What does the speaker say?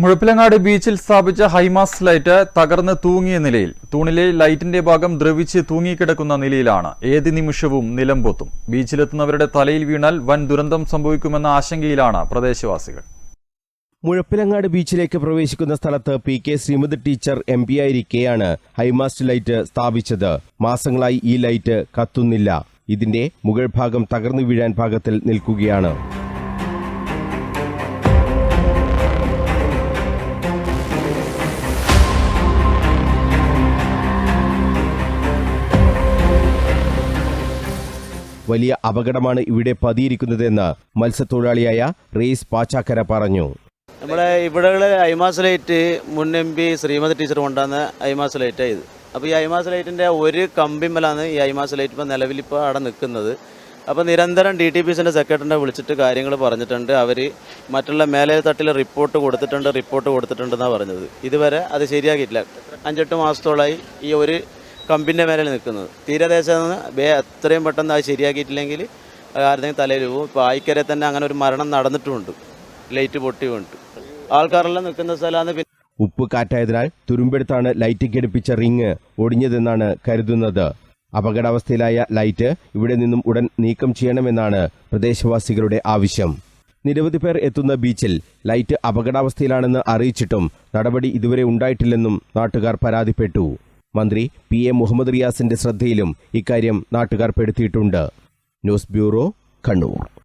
മുഴപ്പിലങ്ങാട് ബീച്ചിൽ സ്ഥാപിച്ച high mast light തകർന്ന് തൂങ്ങിയ നിലയിൽ. തൂണിലെ ലൈറ്റിന്റെ ഭാഗം ദ്രവിച്ച് തൂങ്ങിക്കിടക്കുന്ന നിലയിലാണ്. ഏത് നിമിഷവും നിലംപൊത്തും. ബീച്ചിലെത്തുന്നവരുടെ തലയിൽ വീണാൽ വൻ ദുരന്തം സംഭവിക്കുമെന്ന ആശങ്കയിലാണ് പ്രദേശവാസികൾ. മുഴപ്പിലങ്ങാട് ബീച്ചിലേക്ക് പ്രവേശിക്കുന്ന സ്ഥലത്ത് P K Sreemathi teacher M P ആയിരിക്കെയാണ് high mast light സ്ഥാപിച്ചത്. മാസങ്ങളായി ഈ ലൈറ്റ് കത്തുന്നില്ല. ഇതിന്റെ മുകൾ ഭാഗം തകർന്നു വീഴാൻ ഭാഗത്തിൽ നിൽക്കുകയാണ്. വലിയ അപകടമാണ് ഇവിടെ പതിയിരിക്കുന്നതെന്ന് മത്സ്യത്തൊഴിലാളിയായ റെയ്സ് പാച്ചാക്കര പറഞ്ഞു. നമ്മളെ ഇവിടെ ഐമാസ് ലൈറ്റ് മുൻ എം പി ശ്രീമതി ടീച്ചർ കൊണ്ടുവന്ന ഐമാസ് ലൈറ്റ് ഇത്. അപ്പോൾ ഈ ഐമാസ് ലൈറ്റിന്റെ ഒരു കമ്പിമ്മലാണ് ഈ ഐമാസ് ലൈറ്റ് ഇപ്പോൾ നിലവിലിപ്പോൾ അവിടെ നിൽക്കുന്നത്. അപ്പോൾ നിരന്തരം ഡി ടി പി സിന്റെ സെക്രട്ടറിനെ വിളിച്ചിട്ട് കാര്യങ്ങൾ പറഞ്ഞിട്ടുണ്ട്. അവർ മറ്റുള്ള മേലെ തട്ടിൽ റിപ്പോർട്ട് കൊടുത്തിട്ടുണ്ട് റിപ്പോർട്ട് കൊടുത്തിട്ടുണ്ടെന്നാണ് പറഞ്ഞത്. ഇതുവരെ അത് ശരിയാക്കിയിട്ടില്ല. അഞ്ചെട്ട് മാസത്തോളമായി ഈ ഒരു കമ്പിന്റെ മേലെ നിൽക്കുന്നത്. തീരദേശത്ത് നിന്ന് വേ എത്രയും പെട്ടെന്ന് അത് ശരിയാക്കിയിട്ടില്ലെങ്കിൽ ആരുടെയും തലയിൽ പോകും. ഇപ്പോൾ ആയിക്കരെ തന്നെ അങ്ങനെ ഒരു മരണം നടന്നിട്ടുമുണ്ട്. ലൈറ്റ് പൊട്ടി വീണിട്ട്. ആൾക്കാരെല്ലാം നിൽക്കുന്ന സ്ഥലമാണ് പിന്നെ ഉപ്പ് കാറ്റായതിനാൽ തുരുമ്പെടുത്താണ് ലൈറ്റ് ഘടിപ്പിച്ച റിങ് ഒടിഞ്ഞതെന്നാണ് കരുതുന്നത്. അപകടാവസ്ഥയിലായ ലൈറ്റ് ഇവിടെ നിന്നും ഉടൻ നീക്കം ചെയ്യണമെന്നാണ് പ്രദേശവാസികളുടെ ആവശ്യം. നിരവധി പേർ എത്തുന്ന ബീച്ചിൽ ലൈറ്റ് അപകടാവസ്ഥയിലാണെന്ന് അറിയിച്ചിട്ടും നടപടി ഇതുവരെ ഉണ്ടായിട്ടില്ലെന്നും നാട്ടുകാർ പരാതിപ്പെട്ടു. മന്ത്രി പി എ മുഹമ്മദ് റിയാസിന്റെ ശ്രദ്ധയിലും ഇക്കാര്യം നാട്ടുകാർ പെടുത്തിയിട്ടുണ്ട്. News bureau Kannur.